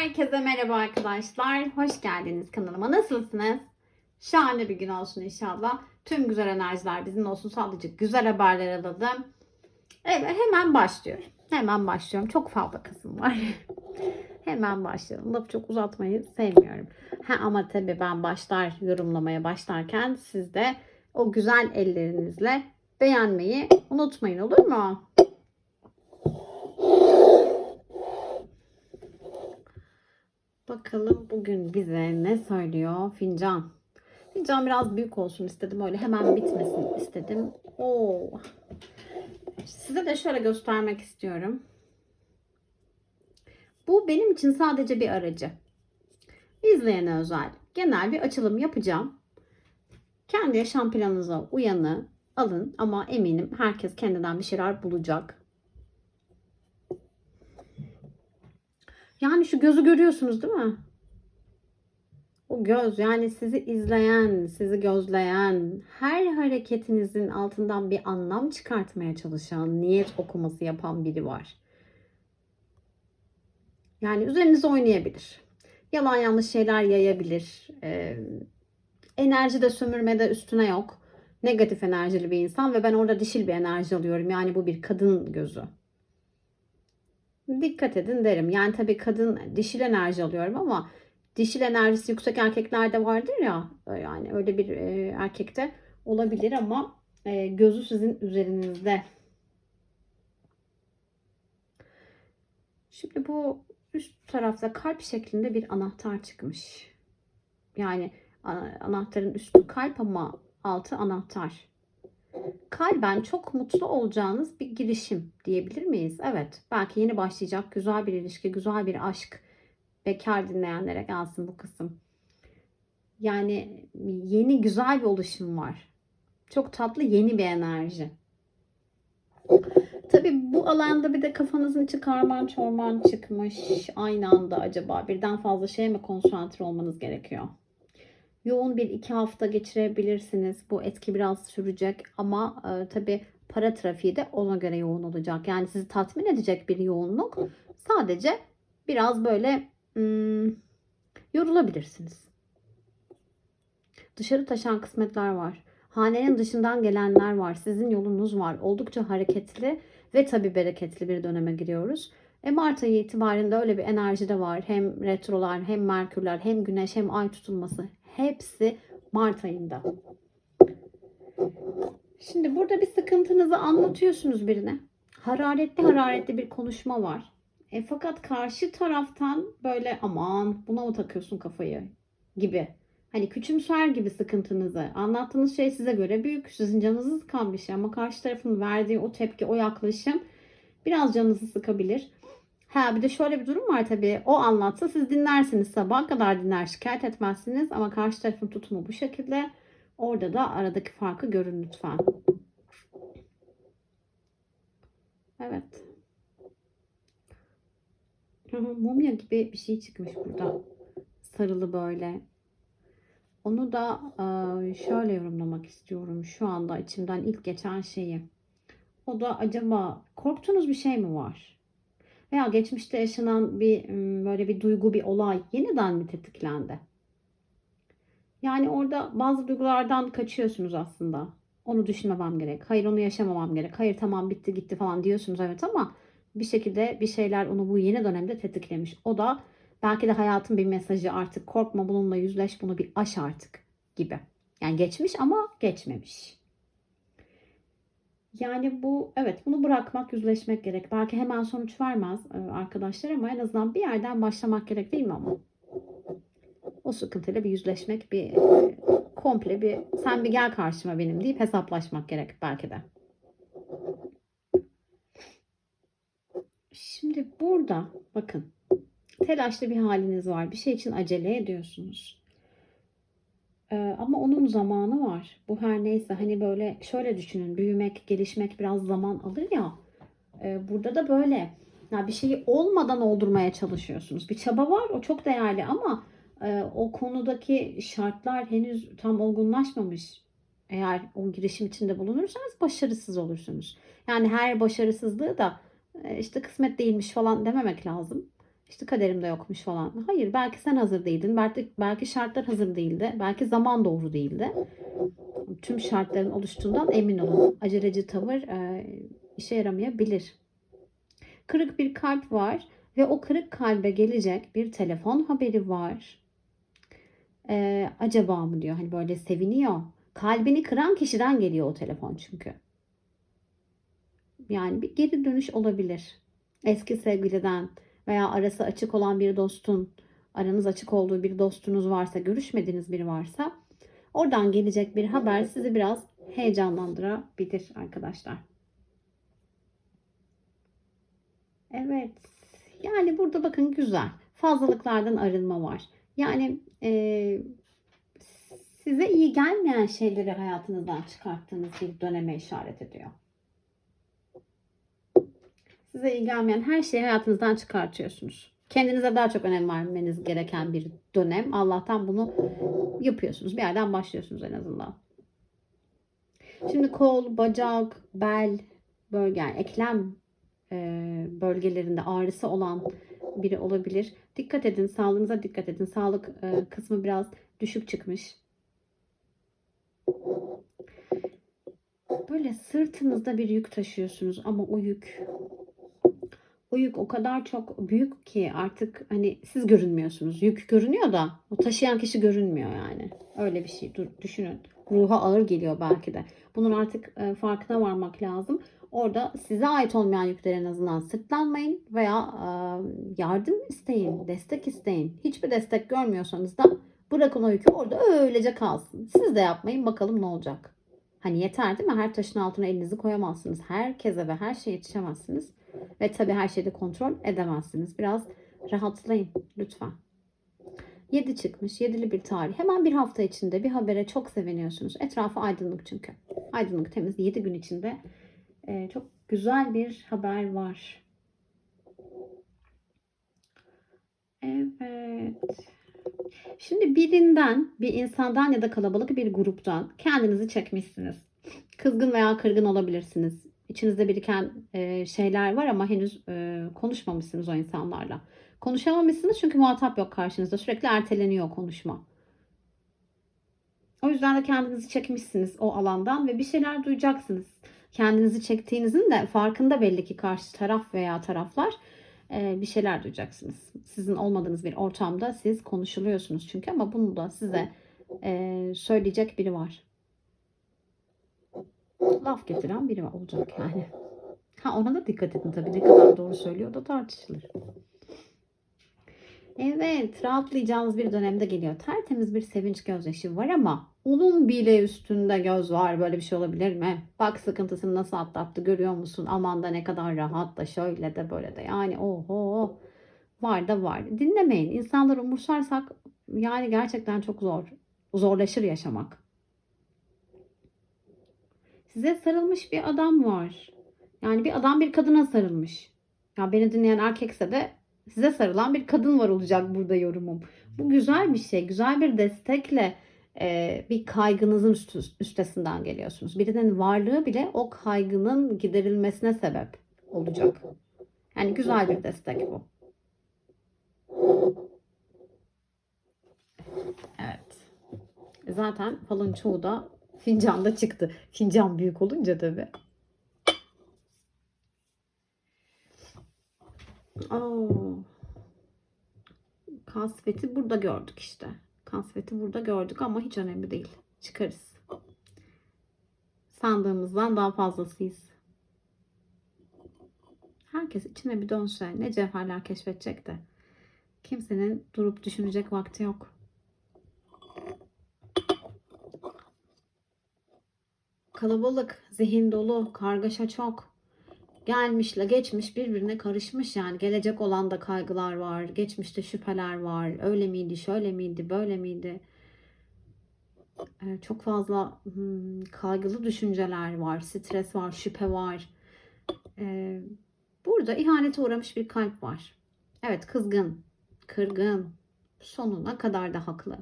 Herkese merhaba arkadaşlar. Hoş geldiniz kanalıma. Nasılsınız? Şahane bir gün olsun inşallah. Tüm güzel enerjiler bizim olsun. Sadece güzel haberler alalım. Evet hemen başlıyorum. Hemen başlıyorum. Çok fazla kısım var. hemen başlayalım. Lafı çok uzatmayı sevmiyorum. Ha, ama tabii ben başlar yorumlamaya başlarken siz de o güzel ellerinizle beğenmeyi unutmayın olur mu? Bakalım bugün bize ne söylüyor fincan. Fincan biraz büyük olsun istedim. Öyle hemen bitmesin istedim. Oo. Size de şöyle göstermek istiyorum. Bu benim için sadece bir aracı. İzleyene özel. Genel bir açılım yapacağım. Kendi yaşam planınıza uyanı alın ama eminim herkes kendinden bir şeyler bulacak. Yani şu gözü görüyorsunuz değil mi? O göz yani sizi izleyen, sizi gözleyen, her hareketinizin altından bir anlam çıkartmaya çalışan, niyet okuması yapan biri var. Yani üzerinize oynayabilir. Yalan yanlış şeyler yayabilir. Ee, enerji de sömürmede üstüne yok. Negatif enerjili bir insan ve ben orada dişil bir enerji alıyorum. Yani bu bir kadın gözü dikkat edin derim. Yani tabii kadın dişil enerji alıyorum ama dişil enerjisi yüksek erkeklerde vardır ya yani öyle bir e, erkekte olabilir ama e, gözü sizin üzerinizde. Şimdi bu üst tarafta kalp şeklinde bir anahtar çıkmış. Yani anahtarın üstü kalp ama altı anahtar kalben çok mutlu olacağınız bir girişim diyebilir miyiz? Evet. Belki yeni başlayacak güzel bir ilişki, güzel bir aşk. Bekar dinleyenlere gelsin bu kısım. Yani yeni güzel bir oluşum var. Çok tatlı yeni bir enerji. Tabii bu alanda bir de kafanızın içi karman çorman çıkmış. Aynı anda acaba birden fazla şeye mi konsantre olmanız gerekiyor? Yoğun bir iki hafta geçirebilirsiniz. Bu etki biraz sürecek ama e, tabi para trafiği de ona göre yoğun olacak. Yani sizi tatmin edecek bir yoğunluk. Sadece biraz böyle hmm, yorulabilirsiniz. Dışarı taşan kısmetler var. Hanenin dışından gelenler var. Sizin yolunuz var. Oldukça hareketli ve tabi bereketli bir döneme giriyoruz. E Mart ayı itibariyle öyle bir enerji de var. Hem retrolar hem merkürler hem güneş hem ay tutulması hepsi Mart ayında. Şimdi burada bir sıkıntınızı anlatıyorsunuz birine. Hararetli hararetli bir konuşma var. E, fakat karşı taraftan böyle aman buna mı takıyorsun kafayı gibi. Hani küçümser gibi sıkıntınızı. Anlattığınız şey size göre büyük. Sizin canınızı sıkan bir şey ama karşı tarafın verdiği o tepki, o yaklaşım biraz canınızı sıkabilir. Ha bir de şöyle bir durum var tabii. O anlatsa siz dinlersiniz sabah kadar dinler şikayet etmezsiniz ama karşı tarafın tutumu bu şekilde. Orada da aradaki farkı görün lütfen. Evet. Mumya gibi bir şey çıkmış burada. Sarılı böyle. Onu da şöyle yorumlamak istiyorum. Şu anda içimden ilk geçen şeyi. O da acaba korktuğunuz bir şey mi var? Veya geçmişte yaşanan bir böyle bir duygu, bir olay yeniden mi tetiklendi? Yani orada bazı duygulardan kaçıyorsunuz aslında. Onu düşünmemem gerek. Hayır onu yaşamamam gerek. Hayır tamam bitti gitti falan diyorsunuz evet ama bir şekilde bir şeyler onu bu yeni dönemde tetiklemiş. O da belki de hayatın bir mesajı artık korkma bununla yüzleş bunu bir aş artık gibi. Yani geçmiş ama geçmemiş. Yani bu evet bunu bırakmak, yüzleşmek gerek. Belki hemen sonuç vermez e, arkadaşlar ama en azından bir yerden başlamak gerek değil mi ama? O sıkıntıyla bir yüzleşmek, bir e, komple bir sen bir gel karşıma benim deyip hesaplaşmak gerek belki de. Şimdi burada bakın telaşlı bir haliniz var. Bir şey için acele ediyorsunuz. Ee, ama onun zamanı var. Bu her neyse hani böyle şöyle düşünün. Büyümek, gelişmek biraz zaman alır ya. Ee, burada da böyle. Ya bir şeyi olmadan oldurmaya çalışıyorsunuz. Bir çaba var. O çok değerli ama e, o konudaki şartlar henüz tam olgunlaşmamış. Eğer o girişim içinde bulunursanız başarısız olursunuz. Yani her başarısızlığı da e, işte kısmet değilmiş falan dememek lazım. İşte kaderimde yokmuş falan. Hayır belki sen hazır değildin. Belki, belki şartlar hazır değildi. Belki zaman doğru değildi. Tüm şartların oluştuğundan emin olun. Aceleci tavır e, işe yaramayabilir. Kırık bir kalp var ve o kırık kalbe gelecek bir telefon haberi var. E, acaba mı diyor hani böyle seviniyor. Kalbini kıran kişiden geliyor o telefon çünkü. Yani bir geri dönüş olabilir. Eski sevgiliden veya arası açık olan bir dostun, aranız açık olduğu bir dostunuz varsa, görüşmediğiniz biri varsa oradan gelecek bir haber sizi biraz heyecanlandırabilir arkadaşlar. Evet. Yani burada bakın güzel. Fazlalıklardan arınma var. Yani e, size iyi gelmeyen şeyleri hayatınızdan çıkarttığınız bir döneme işaret ediyor. Size iyi gelmeyen her şeyi hayatınızdan çıkartıyorsunuz. Kendinize daha çok önem vermeniz gereken bir dönem. Allah'tan bunu yapıyorsunuz. Bir yerden başlıyorsunuz en azından. Şimdi kol, bacak, bel, bölge, yani eklem e, bölgelerinde ağrısı olan biri olabilir. Dikkat edin, sağlığınıza dikkat edin. Sağlık e, kısmı biraz düşük çıkmış. Böyle sırtınızda bir yük taşıyorsunuz ama o yük o yük o kadar çok büyük ki artık hani siz görünmüyorsunuz. Yük görünüyor da o taşıyan kişi görünmüyor yani. Öyle bir şey düşünün. Ruha ağır geliyor belki de. Bunun artık e, farkına varmak lazım. Orada size ait olmayan yükler en azından sırtlanmayın veya e, yardım isteyin, destek isteyin. Hiçbir destek görmüyorsanız da bırakın o yükü orada öylece kalsın. Siz de yapmayın bakalım ne olacak. Hani yeter değil mi? Her taşın altına elinizi koyamazsınız. Herkese ve her şeye yetişemezsiniz. Ve tabii her şeyi de kontrol edemezsiniz. Biraz rahatlayın lütfen. 7 çıkmış. 7'li bir tarih. Hemen bir hafta içinde bir habere çok seviniyorsunuz. Etrafı aydınlık çünkü. Aydınlık temiz 7 gün içinde e, çok güzel bir haber var. Evet. Şimdi birinden, bir insandan ya da kalabalık bir gruptan kendinizi çekmişsiniz. Kızgın veya kırgın olabilirsiniz. İçinizde biriken e, şeyler var ama henüz e, konuşmamışsınız o insanlarla. Konuşamamışsınız çünkü muhatap yok karşınızda. Sürekli erteleniyor konuşma. O yüzden de kendinizi çekmişsiniz o alandan ve bir şeyler duyacaksınız. Kendinizi çektiğinizin de farkında belli ki karşı taraf veya taraflar bir şeyler duyacaksınız. Sizin olmadığınız bir ortamda siz konuşuluyorsunuz çünkü ama bunu da size söyleyecek biri var. Laf getiren biri olacak yani. Ha ona da dikkat edin tabii ne kadar doğru söylüyor da tartışılır. Evet, rahatlayacağınız bir dönemde geliyor. Tertemiz bir sevinç gözyaşı var ama onun bile üstünde göz var. Böyle bir şey olabilir mi? Bak sıkıntısını nasıl atlattı görüyor musun? Aman da ne kadar rahat da şöyle de böyle de. Yani oho var da var. Dinlemeyin. İnsanları umursarsak yani gerçekten çok zor. Zorlaşır yaşamak. Size sarılmış bir adam var. Yani bir adam bir kadına sarılmış. Ya beni dinleyen erkekse de size sarılan bir kadın var olacak burada yorumum. Bu güzel bir şey. Güzel bir destekle e, bir kaygınızın üstesinden geliyorsunuz. Birinin varlığı bile o kaygının giderilmesine sebep olacak. Yani güzel bir destek bu. Evet. Zaten falın çoğu da fincanda çıktı. Fincan büyük olunca tabii. Oo. Kasveti burada gördük işte. Kasveti burada gördük ama hiç önemli değil. Çıkarız. Sandığımızdan daha fazlasıyız. Herkes içine bir dönse ne cevherler keşfedecek de. Kimsenin durup düşünecek vakti yok. Kalabalık, zihin dolu, kargaşa çok. Gelmişle geçmiş birbirine karışmış yani. Gelecek olan da kaygılar var geçmişte şüpheler var. Öyle miydi şöyle miydi böyle miydi? Ee, çok fazla hmm, kaygılı düşünceler var stres var şüphe var. Ee, burada ihanete uğramış bir kalp var. Evet kızgın kırgın. Sonuna kadar da haklı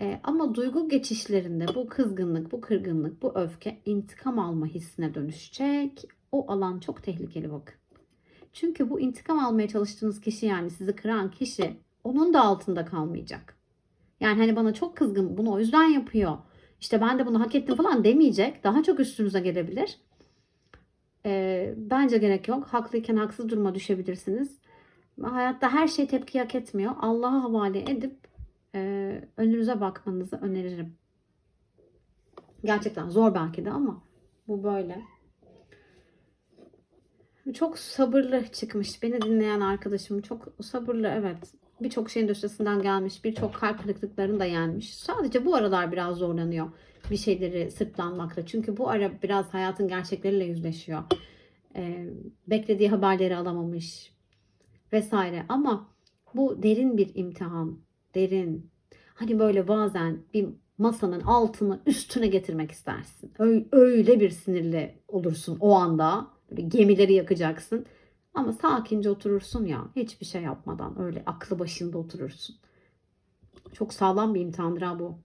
ee, ama duygu geçişlerinde bu kızgınlık, bu kırgınlık, bu öfke intikam alma hissine dönüşecek o alan çok tehlikeli bakın. Çünkü bu intikam almaya çalıştığınız kişi yani sizi kıran kişi onun da altında kalmayacak. Yani hani bana çok kızgın bunu o yüzden yapıyor. İşte ben de bunu hak ettim falan demeyecek. Daha çok üstünüze gelebilir. Ee, bence gerek yok. Haklıyken haksız duruma düşebilirsiniz. Hayatta her şey tepki hak etmiyor. Allah'a havale edip e, önünüze bakmanızı öneririm. Gerçekten zor belki de ama bu böyle. Çok sabırlı çıkmış. Beni dinleyen arkadaşım çok sabırlı evet. Birçok şeyin üstesinden gelmiş. Birçok kalp kırıklıklarını da yenmiş. Sadece bu aralar biraz zorlanıyor bir şeyleri sırtlanmakla. Çünkü bu ara biraz hayatın gerçekleriyle yüzleşiyor. Ee, beklediği haberleri alamamış vesaire. Ama bu derin bir imtihan. Derin. Hani böyle bazen bir masanın altını üstüne getirmek istersin. Öyle bir sinirli olursun o anda. Böyle gemileri yakacaksın. Ama sakince oturursun ya. Hiçbir şey yapmadan öyle aklı başında oturursun. Çok sağlam bir imtihandır ha bu.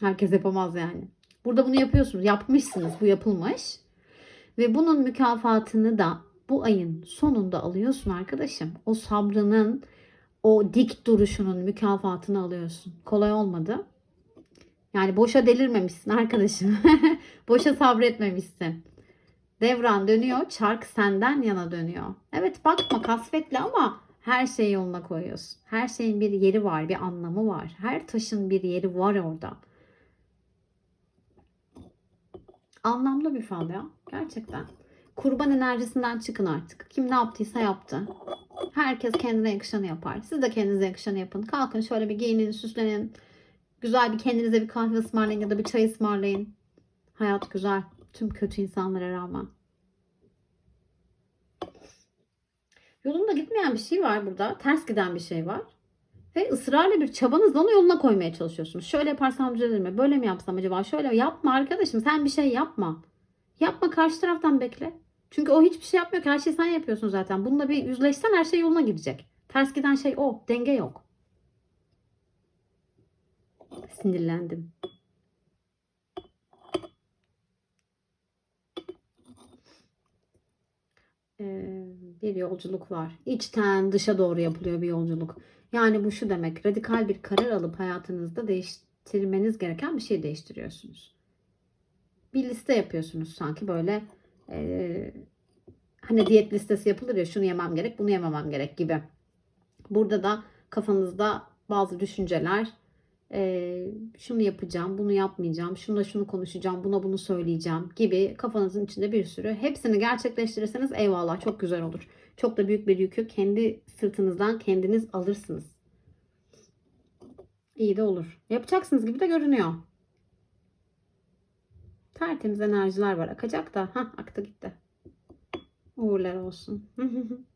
Herkes yapamaz yani. Burada bunu yapıyorsunuz. Yapmışsınız. Bu yapılmış. Ve bunun mükafatını da bu ayın sonunda alıyorsun arkadaşım. O sabrının, o dik duruşunun mükafatını alıyorsun. Kolay olmadı. Yani boşa delirmemişsin arkadaşım. boşa sabretmemişsin. Devran dönüyor, çark senden yana dönüyor. Evet bakma kasvetli ama her şeyi yoluna koyuyorsun. Her şeyin bir yeri var, bir anlamı var. Her taşın bir yeri var orada. Anlamlı bir fal ya. Gerçekten. Kurban enerjisinden çıkın artık. Kim ne yaptıysa yaptı. Herkes kendine yakışanı yapar. Siz de kendinize yakışanı yapın. Kalkın şöyle bir giyinin, süslenin. Güzel bir kendinize bir kahve ısmarlayın ya da bir çay ısmarlayın. Hayat güzel. Tüm kötü insanlara rağmen. Yolunda gitmeyen bir şey var burada. Ters giden bir şey var. Ve ısrarla bir çabanızla onu yoluna koymaya çalışıyorsunuz. Şöyle yaparsam düzelir mi? Böyle mi yapsam acaba? Şöyle yapma arkadaşım. Sen bir şey yapma. Yapma karşı taraftan bekle. Çünkü o hiçbir şey yapmıyor ki. Her şeyi sen yapıyorsun zaten. Bununla bir yüzleşsen her şey yoluna gidecek. Ters giden şey o. Denge yok. Sinirlendim. Ee, bir yolculuk var. İçten dışa doğru yapılıyor bir yolculuk. Yani bu şu demek. Radikal bir karar alıp hayatınızda değiştirmeniz gereken bir şey değiştiriyorsunuz. Bir liste yapıyorsunuz sanki böyle hani diyet listesi yapılır ya şunu yemem gerek bunu yememem gerek gibi. Burada da kafanızda bazı düşünceler e, şunu yapacağım, bunu yapmayacağım, şunla şunu konuşacağım, buna bunu söyleyeceğim gibi kafanızın içinde bir sürü. Hepsini gerçekleştirirseniz eyvallah çok güzel olur. Çok da büyük bir yükü kendi sırtınızdan kendiniz alırsınız. İyi de olur. Yapacaksınız gibi de görünüyor. Tertemiz enerjiler var. Akacak da. Hah aktı gitti. Uğurlar olsun.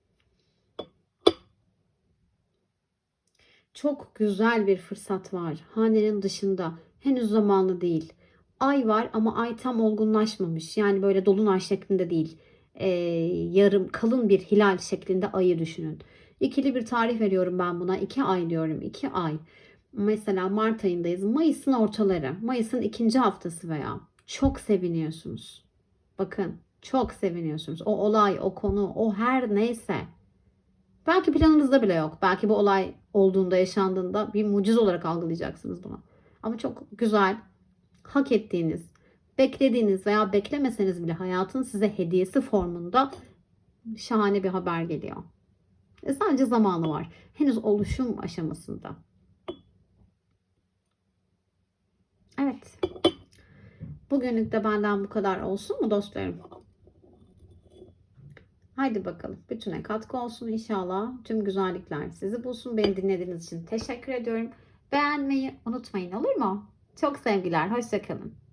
Çok güzel bir fırsat var. Hanenin dışında. Henüz zamanlı değil. Ay var ama ay tam olgunlaşmamış. Yani böyle dolunay şeklinde değil. Ee, yarım kalın bir hilal şeklinde ayı düşünün. İkili bir tarih veriyorum ben buna. İki ay diyorum. İki ay. Mesela Mart ayındayız. Mayıs'ın ortaları. Mayıs'ın ikinci haftası veya. Çok seviniyorsunuz. Bakın çok seviniyorsunuz. O olay, o konu, o her neyse. Belki planınızda bile yok. Belki bu olay olduğunda, yaşandığında bir mucize olarak algılayacaksınız bunu. Ama çok güzel, hak ettiğiniz, beklediğiniz veya beklemeseniz bile hayatın size hediyesi formunda şahane bir haber geliyor. E sadece zamanı var. Henüz oluşum aşamasında. Evet. Bugünlük de benden bu kadar olsun mu dostlarım? Haydi bakalım. Bütüne katkı olsun inşallah. Tüm güzellikler sizi bulsun. Beni dinlediğiniz için teşekkür ediyorum. Beğenmeyi unutmayın olur mu? Çok sevgiler. Hoşçakalın.